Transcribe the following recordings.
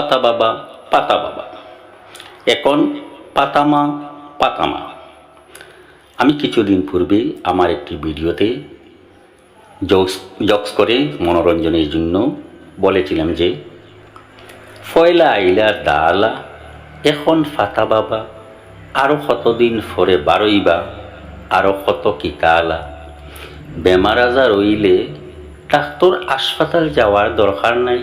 পাতা বাবা পাতা বাবা। এখন পাতামা পাতামা। আমি কিছুদিন পূর্বে আমার একটি ভিডিওতে জোকস জোকস করে মনোরঞ্জনের জন্য বলেছিলাম যে, ফয়লা আইলা দালা, এখন ফাতা বাবা আরও কতদিন ফরে বারইবা আরও কত কি কালা। বেমার আজার হইলে ডাক্তর হাসপাতাল যাওয়ার দরকার নাই।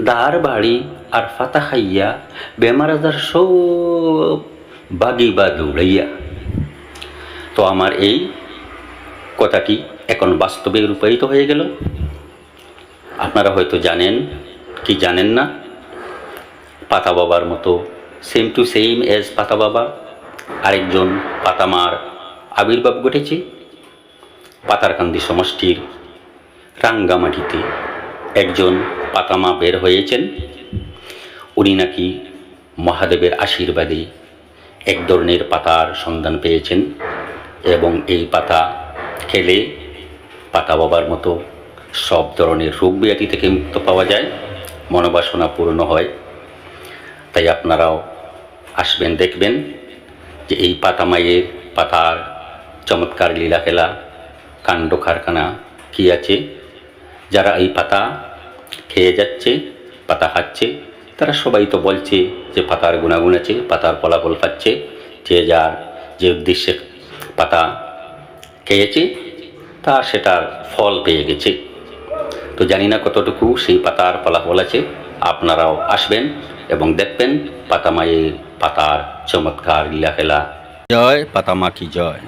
দার বাড়ি আর ফাতা খাইয়া বেমার আজার সব বাগিবা দৌড়াইয়া। তো আমার এই কথাটি এখন বাস্তবে রূপায়িত হয়ে গেল? আপনারা হয়তো জানেন, কি জানেন না? পাতা বাবার মতো সেম টু সেম এজ পাতা বাবা, আরেকজন পাতামার আবির্ভাব ঘটেছে। পাতারকান্দি সমষ্টির রাঙ্গামাটিতে একজন পাতামা বের হয়েছেন। উনি নাকি মহাদেবের আশীর্বাদে এক ধরনের পাতার সন্ধান পেয়েছেন এবং এই পাতা খেলে পাতা বাবার মতো সব ধরনের রোগ ব্যাধি থেকে মুক্ত পাওয়া যায়, মনোবাসনা পূর্ণ হয়। তাই আপনারাও আসবেন, দেখবেন যে এই পাতা মায়ের পাতার চমৎকার লীলা খেলা কাণ্ড কারখানা কী আছে। যারা এই পাতা খেয়ে যাচ্ছে, পাতা খাচ্ছে, তারা সবাই তো বলছে যে পাতার গুণাগুণ আছে, পাতার ফলাফল পাচ্ছে, যে যার যে উদ্দেশ্যে পাতা খেয়েছে তা সেটার ফল পেয়ে গেছে। তো জানি না কতটুকু সেই পাতার ফলাফল আছে, আপনারাও আসবেন এবং দেখবেন পাতা মায়ের পাতার চমৎকার লীলা খেলা জয়, পাতামা কি জয়।